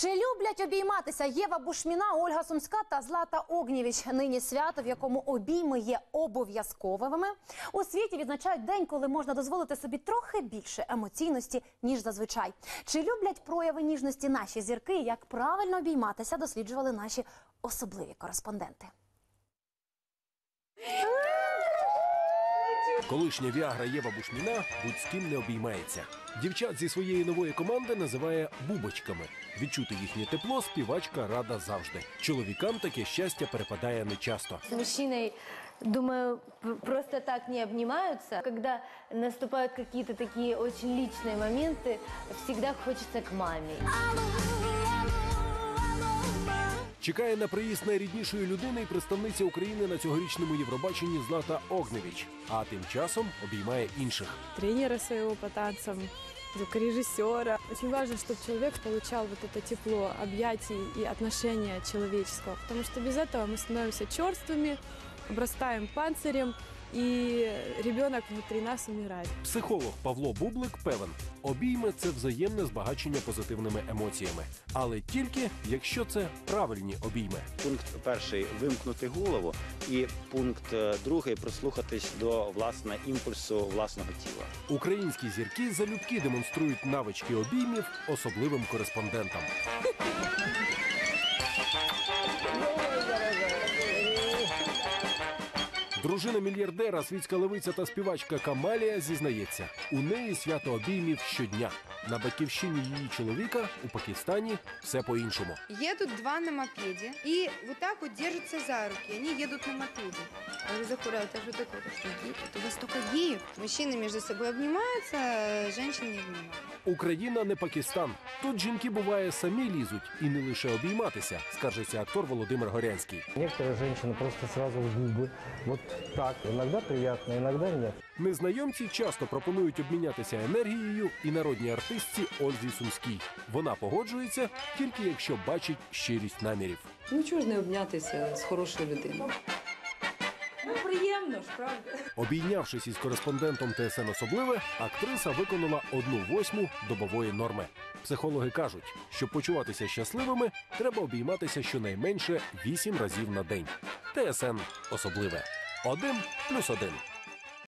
Чи люблять обійматися Єва Бушміна, Ольга Сумська та Злата Огнєвіч? Нині свято, в якому обійми є обов'язковими. У світі відзначають день, коли можна дозволити собі трохи більше емоційності ніж зазвичай. Чи люблять прояви ніжності наші зірки? Як правильно обійматися, досліджували наші особливі кореспонденти. Колишня Віагра Єва Бушміна будь з ким не обіймається. Дівчат зі своєї нової команди називає бубочками. Відчути їхнє тепло співачка рада завжди. Чоловікам таке щастя перепадає нечасто. С мужчиной, думаю, просто так не обнимаются. Когда наступают какие-то такие очень личные моменты, всегда хочется к маме. Чекає на приїзд найріднішої людини і представниця України на цьогорічному Євробаченні Злата Огневіч. А тим часом обіймає інших. тренера своего по танцам, звукорежиссера. Очень важно, чтобы человек получал вот это тепло объятий и отношения человеческого, потому что без этого мы становимся черствыми, обрастаем панцирем, и ребенок внутри нас умирает. Психолог Павло Бублик певен, обійми це взаємне збагачення позитивними емоціями, але тільки якщо це правильні обійми. Пункт перший вимкнути голову, і пункт е, другий прислухатись до власне імпульсу власного тіла. Українські зірки залюбки демонструють навички обіймів особливим кореспондентам. Дружина мільярдера, світська левиця та співачка Камалія зізнається, у неї свято обіймів щодня. На батьківщині її чоловіка у Пакистані все по-іншому. Едут два на мопеде и вот так вот держатся за руки. Они едут на мопеде. Я говорю, Захура, это что такое? Это что, геи? Это у вас только геев? Мужчины между собой обнимаются, а женщины не обнимают. Україна не Пакистан. Тут жінки буває самі лізуть і не лише обійматися, скаржиться актор Володимир Горянський. Некоторые женщины просто сразу в губы. Вот так. Иногда приятно, иногда нет. Незнайомці часто пропонують обмінятися енергією і народній артистці Ользі Сумській. Вона погоджується тільки якщо бачить щирість намірів. Ну чого ж не обнятися з хорошою людиною? Ну приємно ж, правда? Обійнявшись із кореспондентом ТСН особливе, актриса виконала одну восьму добової норми. Психологи кажуть, щоб почуватися щасливими, треба обійматися щонайменше вісім разів на день. ТСН особливе. Один плюс один.